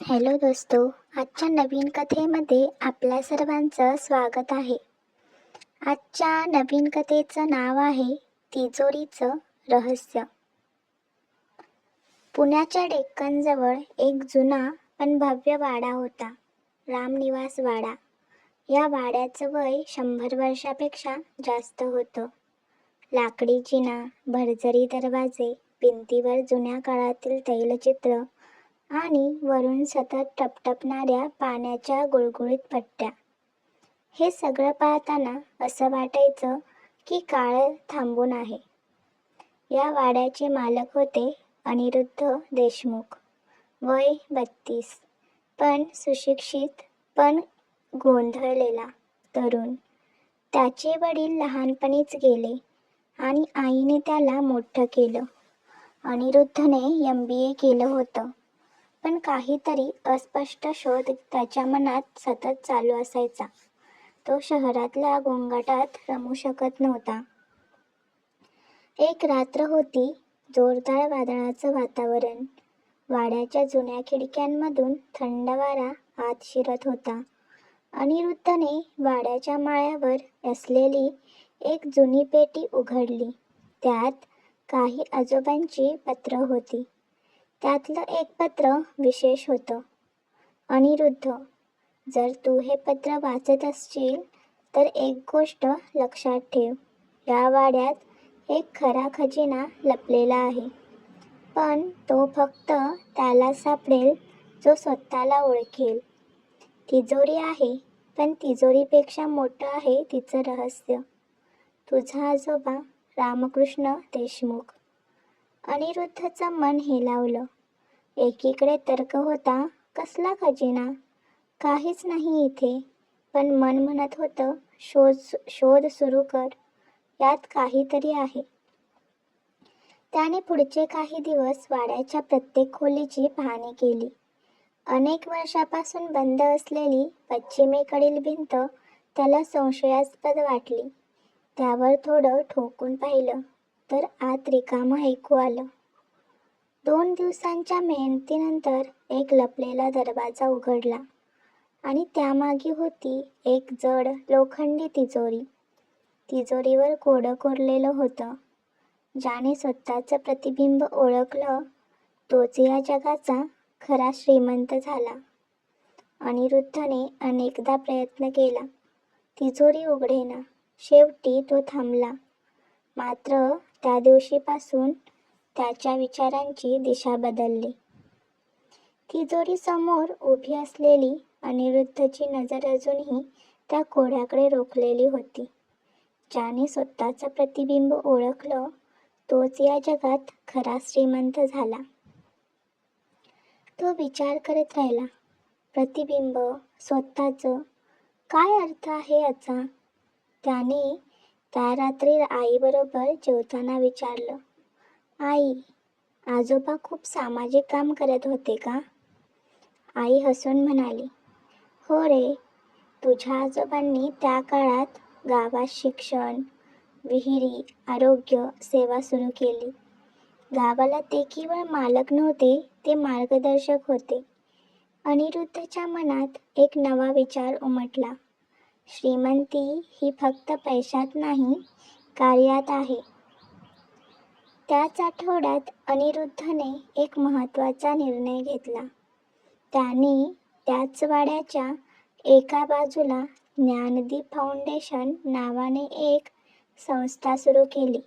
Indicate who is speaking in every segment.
Speaker 1: Hello दोस्तो आजच्या नवीन कथेमध्ये आपल्या सर्वांचं स्वागत आहे. आजच्या नवीन कथेचं नाव आहे तिजोरीचं रहस्य. पुण्याच्या डेक्कनजवळ एक जुना पण भव्य वाडा होता रामनिवास वाडा. या वाड्याचं वय शंभर वर्षापेक्षा जास्त होतं. लाकडी जिना भरजरी दरवाजे भिंतीवर जुन्या काळातील तैलचित्र आणि वरून सतत टपटपणाऱ्या पाण्याच्या गुळगुळीत पट्ट्या. हे सगळं पाहताना असं वाटायचं की काळ थांबून आहे. या वाड्याचे मालक होते अनिरुद्ध देशमुख. वय बत्तीस. पण सुशिक्षित पण गोंधळलेला तरुण. त्याचे वडील लहानपणीच गेले आणि आईने त्याला मोठं केलं. अनिरुद्धने एम बी ए केलं होतं. पण काहीतरी अस्पष्ट शोध त्याच्या मनात सतत चालू असायचा. तो शहरातल्या गोंगाटात रमू शकत नव्हता. एक रात्र होती जोरदार वादळाचं वातावरण. वाड्याच्या जुन्या खिडक्यांमधून थंड वारा आत शिरत होता. अनिरुद्धने वाड्याच्या माळ्यावर असलेली एक जुनी पेटी उघडली. त्यात काही आजोबांची पत्र होती. त्यातलं एक पत्र विशेष होतं. अनिरुद्ध जर तू हे पत्र वाचत असशील तर एक गोष्ट लक्षात ठेव. या वाड्यात एक खरा खजिना लपलेला आहे. पण तो फक्त त्याला सापडेल जो स्वतःला ओळखेल. तिजोरी आहे पण तिजोरीपेक्षा मोठं आहे तिचं रहस्य. तुझा आजोबा रामकृष्ण देशमुख. अनिरुद्धचं मन हेलावलं एकीकडे तर्क होता कसला खजिना? काहीच नाही इथे. पण मन म्हणत होतं शोध शोध सुरू कर. यात काहीतरी आहे. त्याने पुढचे काही दिवस वाड्याच्या प्रत्येक खोलीची पाहणी केली. अनेक वर्षापासून बंद असलेली पश्चिमेकडील भिंत त्याला संशयास्पद वाटली. त्यावर थोडं ठोकून पाहिलं. तर आत रिकामं ऐकू आलं. दोन दिवसांच्या मेहनतीनंतर एक लपलेला दरवाजा उघडला आणि त्यामागे होती एक जड लोखंडी तिजोरी. तिजोरीवर कोडं कोरलेलं होतं. ज्याने स्वतःचं प्रतिबिंब ओळखलं तोच या जगाचा खरा श्रीमंत झाला. अनिरुद्धने अनेकदा प्रयत्न केला. तिजोरी उघडेना. शेवटी तो थांबला. मात्र त्या दिवशीपासून त्याच्या विचारांची दिशा बदलली. तिजोरी समोर उभी असलेली अनिरुद्धची नजर अजूनही त्या कोड्याकडे रोखलेली होती. ज्याने स्वतःचं प्रतिबिंब ओळखलं तोच या जगात खरा श्रीमंत झाला. तो विचार करत राहिला प्रतिबिंब स्वतःचं काय अर्थ आहे याचा? त्याने त्या रात्री आईबरोबर जेवताना विचारलं आई आजोबा खूप सामाजिक काम करत होते का? आई हसून म्हणाली हो रे तुझ्या आजोबांनी त्या काळात गावात शिक्षण विहिरी आरोग्य सेवा सुरू केली. गावाला ते केवळ मालक नव्हते ते मार्गदर्शक होते. अनिरुद्धच्या मनात एक नवा विचार उमटला. श्रीमंती ही फक्त पैशात नाही कार्यात आहे. त्याच आठवड्यात अनिरुद्धने एक महत्त्वाचा निर्णय घेतला. त्याने त्याच वाड्याच्या एका बाजूला ज्ञानदीप फाउंडेशन नावाने एक संस्था सुरू केली.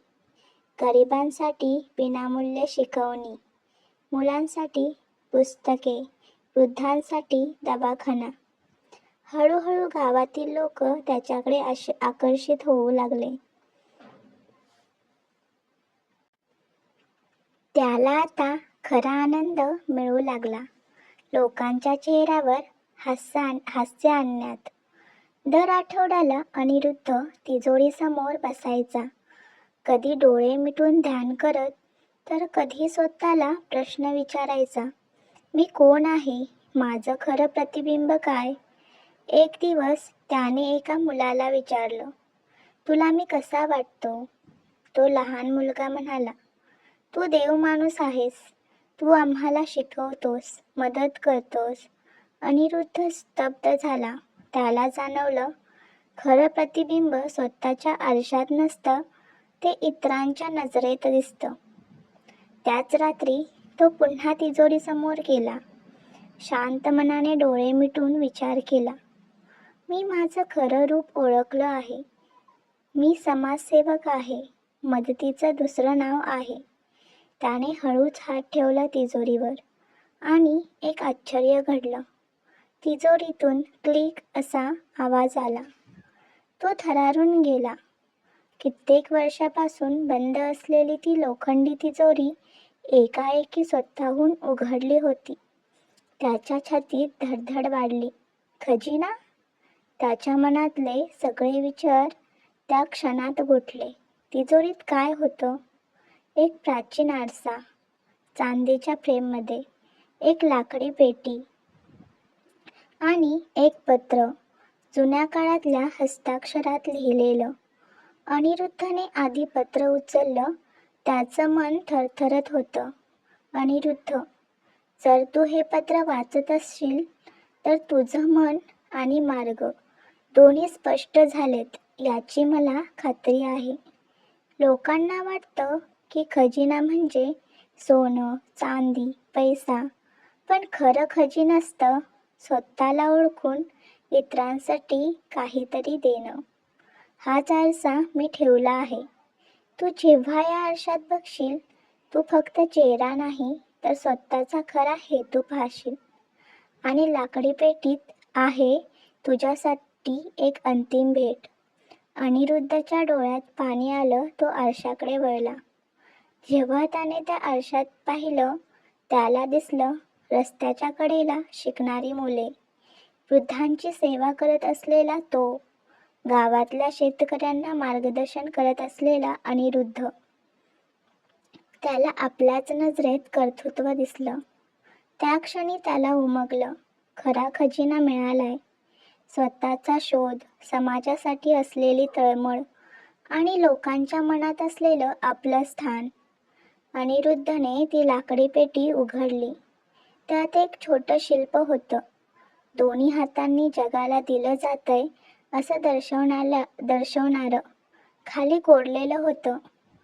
Speaker 1: गरिबांसाठी विनामूल्य शिकवणी मुलांसाठी पुस्तके वृद्धांसाठी दवाखाना हळूहळू गावातील लोक त्याच्याकडे आकर्षित होऊ लागले. त्याला आता खरा आनंद मिळू लागला. लोकांच्या चेहऱ्यावर हास्य आण हास्य आणण्यात. दर आठवड्याला अनिरुद्ध तिजोरीसमोर बसायचा. कधी डोळे मिटून ध्यान करत तर कधी स्वतःला प्रश्न विचारायचा. मी कोण आहे? माझं खरं प्रतिबिंब काय? एक दिवस त्याने एका मुलाला विचारलं तुला मी कसा वाटतो? तो लहान मुलगा म्हणाला तू देव माणूस आहेस. तू आम्हाला शिकवतोस मदत करतोस. अनिरुद्ध स्तब्ध झाला. त्याला जाणवलं खरं प्रतिबिंब स्वतःच्या आरशात नसतं ते इतरांच्या नजरेत दिसतं. त्याच रात्री तो पुन्हा तिजोरीसमोर गेला. शांत मनाने डोळे मिटून विचार केला. मी माझं खरं रूप ओळखलं आहे. मी समाजसेवक आहे. मदतीचं दुसरं नाव आहे. त्याने हळूच हात ठेवला तिजोरीवर आणि एक आश्चर्य घडलं. तिजोरीतून क्लिक असा आवाज आला. तो थरारून गेला. कित्येक वर्षापासून बंद असलेली ती लोखंडी तिजोरी एकाएकी स्वतःहून उघडली होती. त्याच्या छातीत धडधड वाढली. खजिना? त्याच्या मनातले सगळे विचार त्या क्षणात गोठले. तिजोरीत काय होतं? एक प्राचीन आरसा चांदीच्या फ्रेममध्ये एक लाकडी पेटी आणि एक पत्र जुन्या काळातल्या हस्ताक्षरात लिहिलेलं. अनिरुद्धने आधी पत्र उचललं त्याचं मन थरथरत होतं. अनिरुद्ध जर तू हे पत्र वाचत असशील तर तुझं मन आणि मार्ग दोन्ही स्पष्ट झालेत याची मला खात्री आहे. लोकांना वाटतं की खजिना म्हणजे सोनं चांदी पैसा. पण खरं खजिन असतं स्वतःला ओळखून इतरांसाठी काहीतरी देणं. हाच आरसा मी ठेवला आहे. तू जेव्हा या आरशात बघशील तू फक्त चेहरा नाही तर स्वतःचा खरा हेतू पाहशील. आणि लाकडी पेटीत आहे तुझ्यासाठी एक अंतिम भेट. अनिरुद्धच्या डोळ्यात पाणी आलं तो आरशाकडे वळला. जेव्हा त्याने त्या आरशात पाहिलं त्याला दिसलं रस्त्याच्या कडेला शिकणारी मुले. वृद्धांची सेवा करत असलेला तो गावातल्या शेतकऱ्यांना मार्गदर्शन करत असलेला अनिरुद्ध. त्याला आपल्याच नजरेत कर्तृत्व दिसलं. त्या क्षणी त्याला उमगलं. खरा खजिना मिळालाय. स्वतःचा शोध समाजासाठी असलेली तळमळ आणि लोकांच्या मनात असलेलं आपलं स्थान. अनिरुद्धने ती लाकडी पेटी उघडली. त्यात एक छोटं शिल्प होतं. दोन्ही हातांनी जगाला दिलं जातंय असं दर्शवणाऱ्या दर्शवणारं खाली कोरलेलं होतं.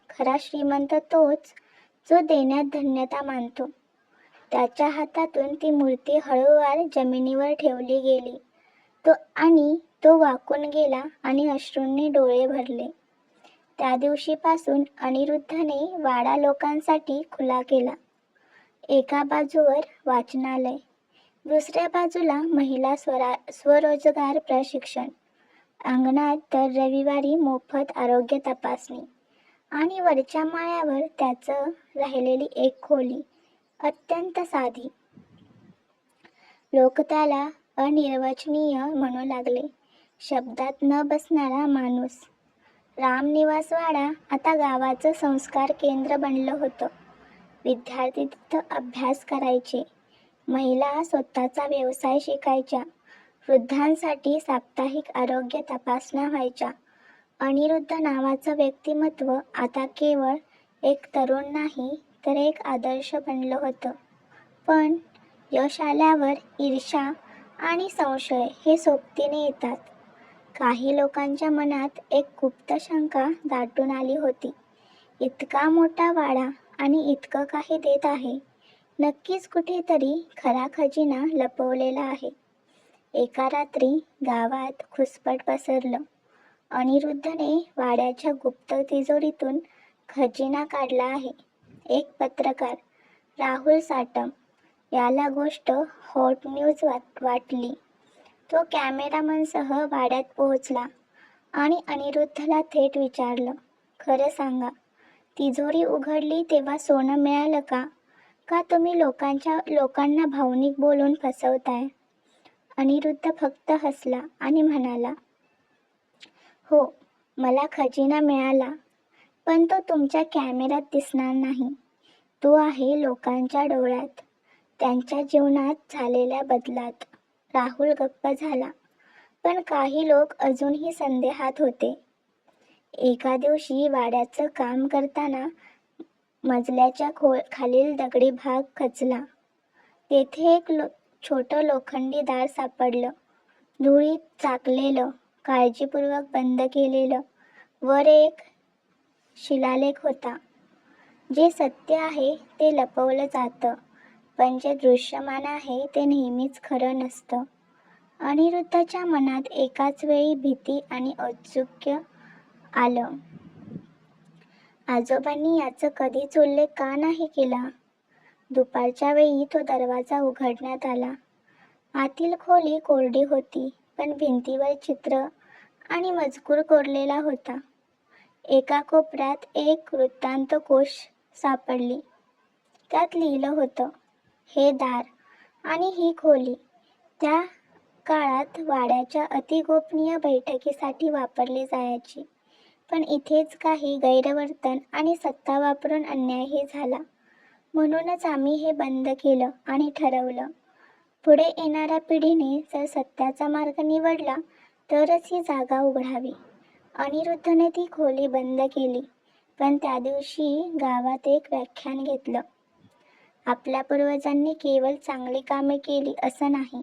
Speaker 1: खरा श्रीमंत तोच जो देण्यात धन्यता मानतो. त्याच्या हातातून ती मूर्ती हळूवार जमिनीवर ठेवली गेली. तो आणि तो वाकून गेला आणि अश्रूंनी डोळे भरले. त्या दिवशीपासून अनिरुद्धने वाडा लोकांसाठी खुला केला. एका बाजूवर वाचनालय दुसऱ्या बाजूला महिला स्वरा स्वरोजगार प्रशिक्षण. अंगणात दर रविवारी मोफत आरोग्य तपासणी आणि वरच्या माळ्यावर त्याचं राहिलेली एक खोली अत्यंत साधी. लोक त्याला अनिर्वचनीय म्हणू लागले. शब्दात न बसणारा माणूस. रामनिवासवाडा आता गावाचं संस्कार केंद्र बनलं होतं. विद्यार्थी तिथं अभ्यास करायचे. महिला स्वतःचा व्यवसाय शिकायच्या. वृद्धांसाठी साप्ताहिक आरोग्य तपासण्या व्हायच्या. अनिरुद्ध नावाचं व्यक्तिमत्व आता केवळ एक तरुण नाही तर एक आदर्श बनलं होतं. पण यश आल्यावर ईर्षा आणि संशय हे सोबतीने येतात. काही लोकांच्या मनात एक गुप्त शंका दाटून आली होती. इतका मोठा वाडा आणि इतकं काही देत आहे नक्कीच कुठेतरी खरा खजिना लपवलेला आहे. एका रात्री गावात खुसपट पसरलं. अनिरुद्धने वाड्याच्या गुप्त तिजोरीतून खजिना काढला आहे. एक पत्रकार राहुल साटम याला गोष्ट हॉट न्यूज वाट वाटली. तो कॅमेरामनसह भाड्यात पोहोचला आणि अनिरुद्धला थेट विचारलं खरं सांगा तिजोरी उघडली तेव्हा सोनं मिळालं का? का तुम्ही लोकांच्या लोकांना भावनिक बोलून फसवताय? अनिरुद्ध फक्त हसला आणि म्हणाला हो मला खजिना मिळाला पण तो तुमच्या कॅमेऱ्यात दिसणार नाही. तो आहे लोकांच्या डोळ्यात. त्यांच्या जीवनात झालेल्या बदलात राहुल गप्प झाला. पण काही लोक अजूनही संदेहात होते. एका दिवशी वाड्याचं काम करताना मजल्याच्या खो खालील दगडी भाग खचला. तेथे एक लो छोटं लोखंडी दार सापडलं. धुळीत चाकलेलं काळजीपूर्वक बंद केलेलं. वर एक शिलालेख होता. जे सत्य आहे ते लपवलं जातं. पण जे दृश्यमान आहे ते नेहमीच खरं नसतं. अनिरुद्धच्या मनात एकाच वेळी भीती आणि औत्सुक्य आलं. आजोबांनी याचं कधीच उल्लेख का नाही केला? दुपारच्या वेळी तो दरवाजा उघडण्यात आला. आतील खोली कोरडी होती पण भिंतीवर चित्र आणि मजकूर कोरलेला होता. एका कोपऱ्यात एक वृत्तांत कोश सापडली. त्यात लिहिलं होतं हे दार आणि ही खोली त्या काळात वाड्याच्या अतिगोपनीय बैठकीसाठी वापरली जायची. पण इथेच काही गैरवर्तन आणि सत्ता वापरून अन्यायही झाला. म्हणूनच आम्ही हे बंद केलं आणि ठरवलं. पुढे येणाऱ्या पिढीने जर सत्याचा मार्ग निवडला तरच ही जागा उघडावी. अनिरुद्धने ती खोली बंद केली. पण त्या दिवशी गावात एक व्याख्यान घेतलं. आपल्या पूर्वजांनी केवळ चांगली कामे केली असं नाही.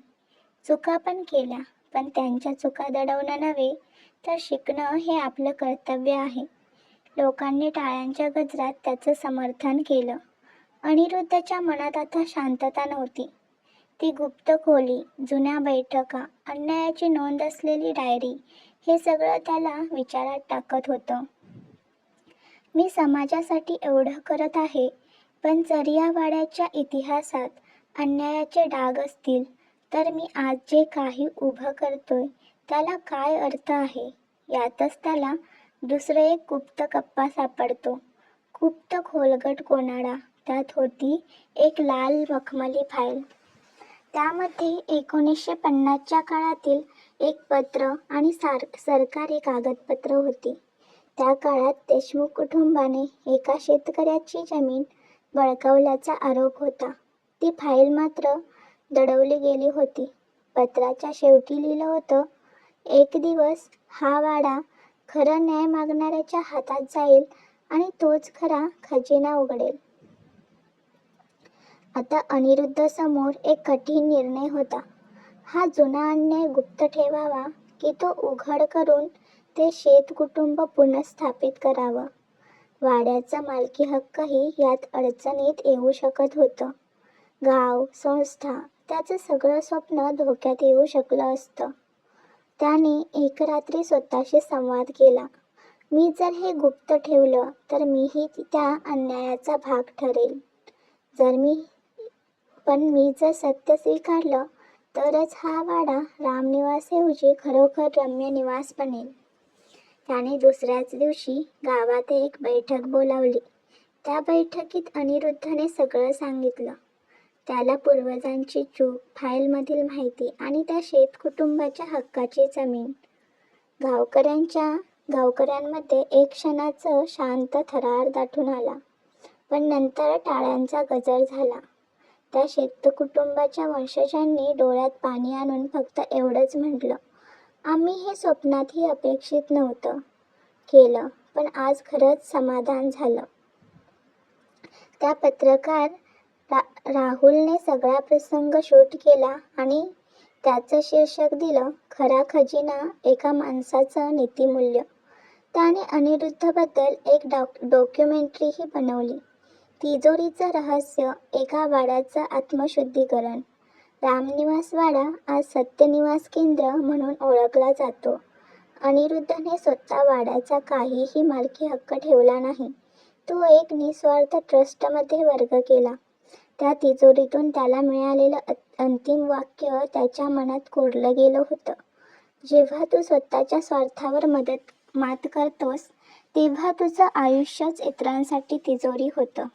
Speaker 1: चुका पण केल्या पण त्यांच्या चुका दडवणं नव्हे तर शिकणं हे आपलं कर्तव्य आहे. लोकांनी टाळ्यांच्या गजरात त्याचं समर्थन केलं. अनिरुद्धच्या मनात आता शांतता नव्हती. ती गुप्त खोली जुन्या बैठका अन्यायाची नोंद असलेली डायरी हे सगळं त्याला विचारात टाकत होतं. मी समाजासाठी एवढं करत आहे पण जर या वाड्याच्या इतिहासात अन्यायाचे डाग असतील तर मी आज जे काही उभं करतोय त्याला काय अर्थ आहे? यातच त्याला दुसरं एक गुप्त कप्पा सापडतो. गुप्त खोलगट कोणाडा त्यात होती एक लाल मखमली फाईल. त्यामध्ये एकोणीसशे पन्नासच्या काळातील एक पत्र आणि सार सरकारी कागदपत्र होती. त्या काळात देशमुख कुटुंबाने एका शेतकऱ्याची जमीन बळकावल्याचा आरोप होता. ती फाईल मात्र दडवली गेली होती. पत्राच्या शेवटी लिहिलं होतं एक दिवस हा वाडा खरं न्याय मागणाऱ्याच्या हातात जाईल आणि तोच खरा खजिना उघडेल. आता अनिरुद्ध समोर एक कठीण निर्णय होता. हा जुना अन्याय गुप्त ठेवावा की तो उघड करून ते शेत कुटुंब पुनर्स्थापित करावं? वाड्याचा मालकी हक्कही यात अडचणीत येऊ शकत होतं. गाव संस्था त्याचं सगळं स्वप्न धोक्यात येऊ शकलं असतं. त्याने एक रात्री स्वतःशी संवाद केला. मी जर हे गुप्त ठेवलं तर मीही त्या अन्यायाचा भाग ठरेल. जर मी पण मी जर सत्य स्वीकारलं तरच हा वाडा रामनिवासऐवजी खरोखर रम्य निवास बनेल. त्याने दुसऱ्याच दिवशी गावात एक बैठक बोलावली. त्या बैठकीत अनिरुद्धने सगळं सांगितलं. त्याला पूर्वजांची चूक फाईलमधील माहिती आणि त्या शेत कुटुंबाच्या हक्काची जमीन. गावकऱ्यांच्या गावकऱ्यांमध्ये एक क्षणाचं शांत थरार दाटून आला. पण नंतर टाळ्यांचा गजर झाला. त्या शेतकुटुंबाच्या वंशजांनी डोळ्यात पाणी आणून फक्त एवढंच म्हटलं. आम्ही हे स्वप्नातही अपेक्षित नव्हतं केलं पण आज खरंच समाधान झालं. त्या पत्रकार रा राहुलने सगळा प्रसंग शूट केला आणि त्याचं शीर्षक दिलं खरा खजिना एका माणसाचं नीतिमूल्य. त्याने अनिरुद्धबद्दल एक डॉक डॉक्युमेंटरीही बनवली. तिजोरीचं रहस्य एका वाड्याचं आत्मशुद्धीकरण. रामनिवास वाडा आज सत्यनिवास केंद्र म्हणून ओळखला जातो. अनिरुद्धने स्वतः वाड्याचा काहीही मालकी हक्क ठेवला नाही. तो एक निस्वार्थ ट्रस्टमध्ये वर्ग केला. त्या तिजोरीतून त्याला मिळालेलं अंतिम वाक्य त्याच्या मनात कोरलं गेलं होतं. जेव्हा तू स्वतःच्या स्वार्थावर मदत मात करतोस तेव्हा तुझं आयुष्यच इतरांसाठी तिजोरी होतं.